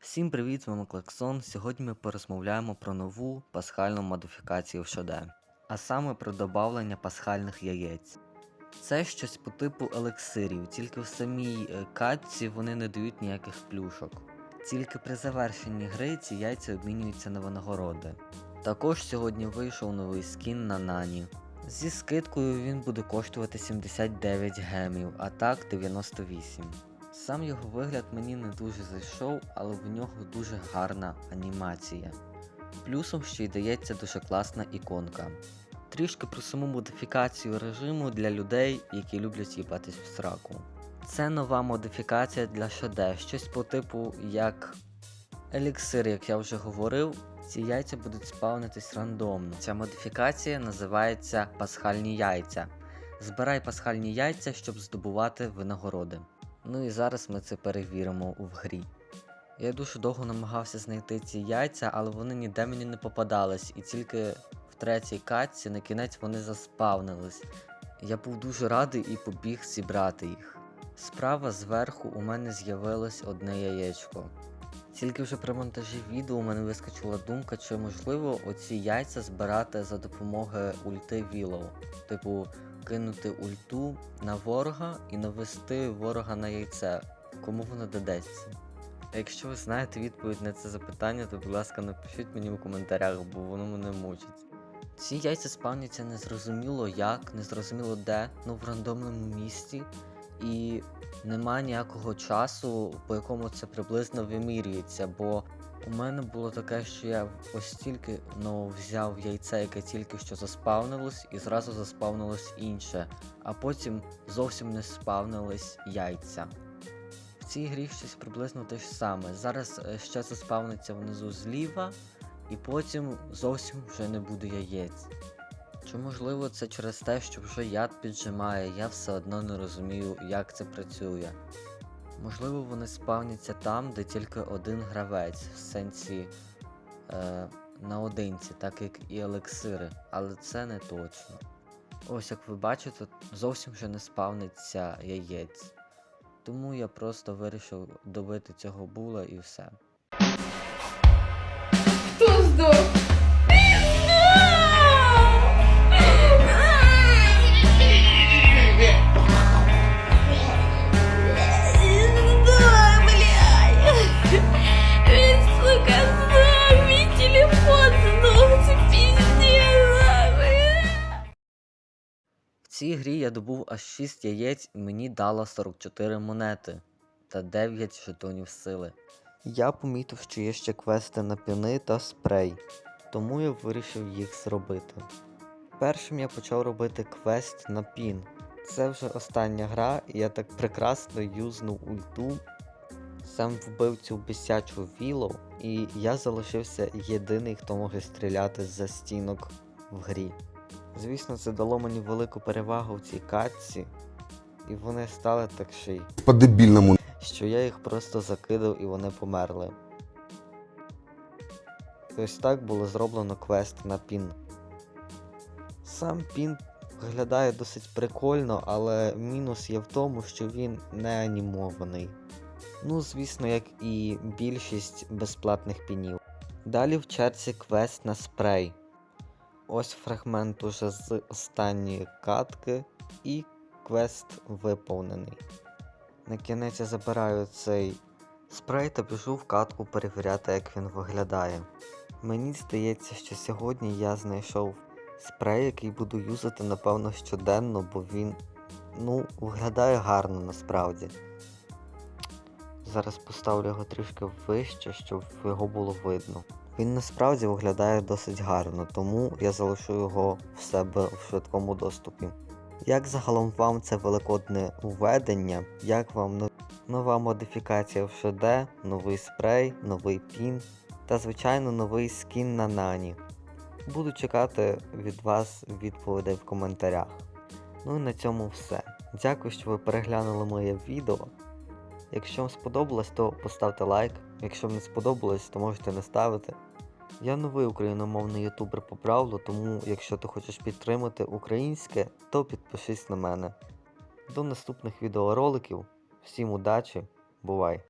Всім привіт, з вами Клаксон. Сьогодні ми порозмовляємо про нову пасхальну модифікацію в Шоде, а саме про додавлення пасхальних яєць. Це щось по типу елексирів, тільки в самій е, катці вони не дають ніяких плюшок. Тільки при завершенні гри ці яйця обмінюються на винагороди. Також сьогодні вийшов новий скін на Нані. Зі скидкою він буде коштувати 79 гемів, а так 98. Сам його вигляд мені не дуже зайшов, але в нього дуже гарна анімація. Плюсом ще й дається дуже класна іконка. Трішки про саму модифікацію режиму для людей, які люблять їбатись в сраку. Це нова модифікація для Шаде, щось по типу як еліксир, як я вже говорив. Ці яйця будуть спавнитись рандомно. Ця модифікація називається пасхальні яйця. Збирай пасхальні яйця, щоб здобувати винагороди. Ну і зараз ми це перевіримо в грі. Я дуже довго намагався знайти ці яйця, але вони ніде мені не попадались, і тільки в третій катці на кінець вони заспавнились. Я був дуже радий і побіг зібрати їх. Справа зверху у мене з'явилось одне яєчко. Тільки вже при монтажі відео у мене вискочила думка, чи можливо оці яйця збирати за допомогою ульти Willow. Типу, кинути ульту на ворога і навести ворога на яйце. Кому воно додасться? А Якщо ви знаєте відповідь на це запитання, то будь ласка напишіть мені у коментарях, бо воно мене мучить. Ці яйця спавняться незрозуміло як, незрозуміло де, ну в рандомному місці, і нема ніякого часу, по якому це приблизно вимірюється, бо у мене було таке, що я ось тільки ну, взяв яйце, яке тільки що заспавнилось, і зразу заспавнилось інше, а потім зовсім не спавнились яйця. В цій грі щось приблизно те ж саме. Зараз е, ще заспавниться внизу зліва, і потім зовсім вже не буде яєць. Чи можливо це через те, що вже яд піджимає, я все одно не розумію, як це працює. Можливо, вони спавняться там, де тільки один гравець, в сенсі е, наодинці, так як і елексири, але це не точно. Ось як ви бачите, зовсім вже не спавниться яєць. Тому я просто вирішив добити цього була і все. Хто здох? Цій грі я добув аж 6 яєць і мені дало 44 монети та 9 жетонів сили. Я помітив, що є ще квести на піни та спрей, тому я вирішив їх зробити. Першим я почав робити квест на пін. Це вже остання гра, і я так прекрасно юзнув ульту. Сам вбив цю бесячу вілоу, і я залишився єдиний, хто може стріляти з-за стінок в грі. Звісно, це дало мені велику перевагу в цій катці, і вони стали так ще й, по-дебільному. що я їх просто закидав і вони померли. Ось так було зроблено квест на пін. Сам пін виглядає досить прикольно, але мінус є в тому, що він не анімований. Ну, звісно, як і більшість безплатних пінів. Далі в черзі квест на спрей. Ось фрагмент уже з останньої катки, і квест виповнений. На кінець я забираю цей спрей та біжу в катку перевіряти, як він виглядає. Мені здається, що сьогодні я знайшов спрей, який буду юзати, напевно, щоденно, бо він ну, виглядає гарно насправді. Зараз поставлю його трішки вище, щоб його було видно. Він насправді виглядає досить гарно, тому я залишу його в себе в швидкому доступі. Як загалом вам це великодне введення? Як вам нова модифікація в ШД, новий спрей, новий пін та, звичайно, новий скін на Нані? Буду чекати від вас відповідей в коментарях. Ну і на цьому все. Дякую, що ви переглянули моє відео. Якщо вам сподобалось, то поставте лайк. Якщо не сподобалось, то можете не ставити. Я новий україномовний ютубер по правилу, тому якщо ти хочеш підтримати українське, то підпишись на мене. До наступних відеороликів. Всім удачі, бувай!